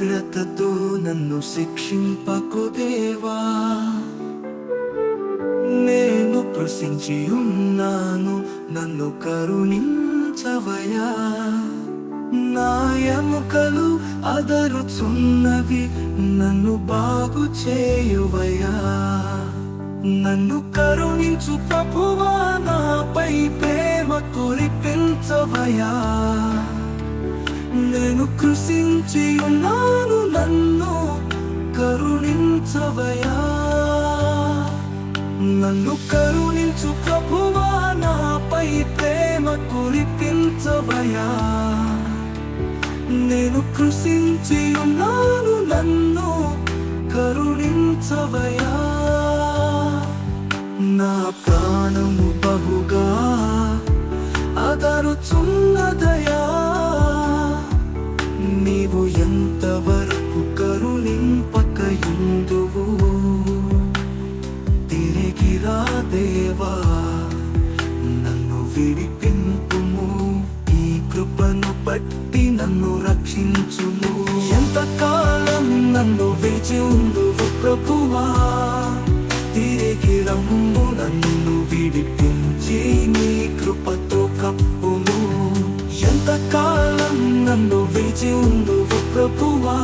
ఉగ్రతతో నన్ను శిక్షింపకు దేవా. నేను ప్రశించి ఉన్నాను నన్ను కరుణించవయా. నా ఎముకలు అదరుచున్నవి నన్ను బాగు చేయువయా. నన్ను కరుణించు ప్రభువా నాపై ప్రేమ కురిపించవయా. నేను కృషించి ఉన్నాను నన్ను కరుణించవయా. నన్ను కరుణించు ప్రభువా నాపై ప్రేమ కురిపించవయా. నేను కృషించి ఉన్నాను నన్ను కరుణించవయా. నా ప్రాణము బహుగా అదరుచున్నదా ఎంతవరకు కరుణింపకయుందువు తిరిగి రా దేవా నన్ను విడిపింపుము. ఈ కృపను బట్టి నన్ను రక్షించుము. ఎంతకాలం నన్ను వేచి ఉందువు ప్రభువా? తిరిగి రమ్ము నన్ను విడిపించి నీ కృపతో కప్పుము. ఎంతకాలం నన్ను వేచి ఉందువు ప్రభువా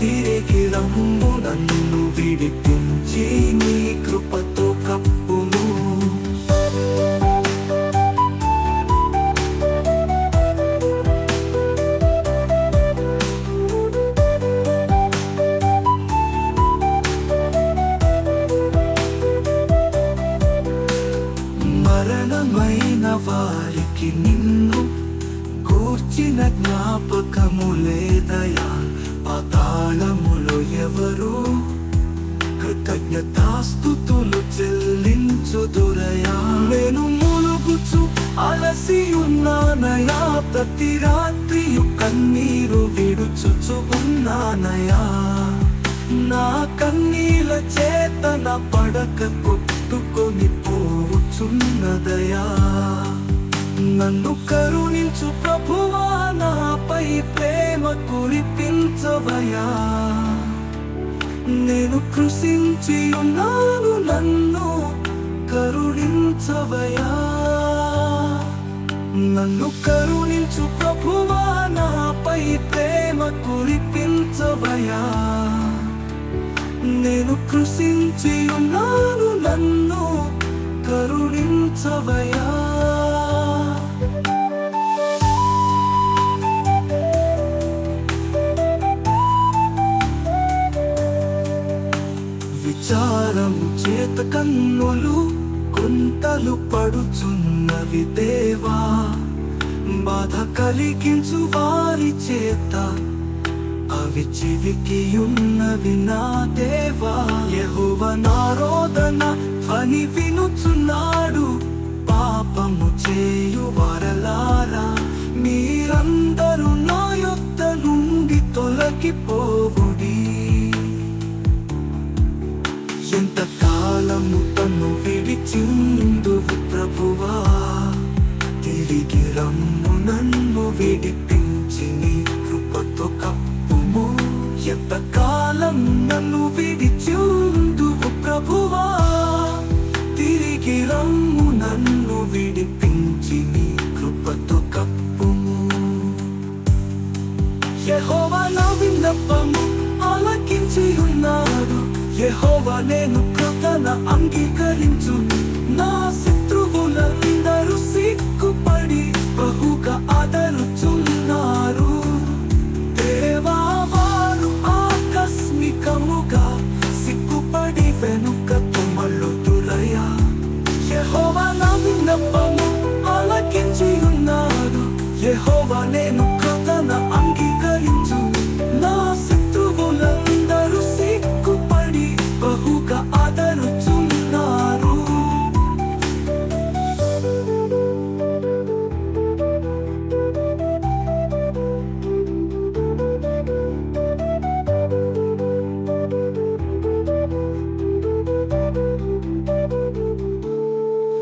తిరిగి రమ్ము నన్ను విడిపించి నీ కృపతో కప్పును. మరణమైన వారికి నిన్ను కూర్చిన జ్ఞాపకము లేదయా? పాతాళములో ఎవరు? కృతజ్ఞతాస్తుతులు చెల్లించుదురయా నేను ములుగుచు అలసి ఉన్నానయా ప్రతి రాత్రియు కన్నీరు విడుచుచు ఉన్నానయా? నా కన్నీల చేతన పడక కొట్టుకొని పోవుచున్నదయా? నన్ను కరుణించు ప్రభువా నాపై ప్రేమ కురిపించవయా. నేను కృషించి ఉన్నాను నన్ను కరుణించవయా. నన్ను కరుణించు ప్రభువా నాపై ప్రేమ కురిపించవయా. నేను కృషించి ఉన్నాను నన్ను కరుణించవయా. కుంటలు పడుచున్నవి దేవా. బాధ కలిగించు వారి చేత. అవి చివికి ఉన్నవి నా దేవా. యహువ నారోదన ధ్వని వినుచున్నాడు. పాపము చేయు వరలారా మీరందరూ నా యొద్ద నుండి తొలగిపోవుడి. ఎంత కాలము తను విడిచిందువు ఎంతకాలం నన్ను విడిచిందువు ప్రభువా. తిరిగి రమ్ము నన్ను విడిపించి నీ కృపతో కప్పుము. యహోవా నా విన్నపము ఆలకించి ఉన్నాడు యహోవా నేను కృతన అంగీకరించు నా శత్రువులను వెనుక అత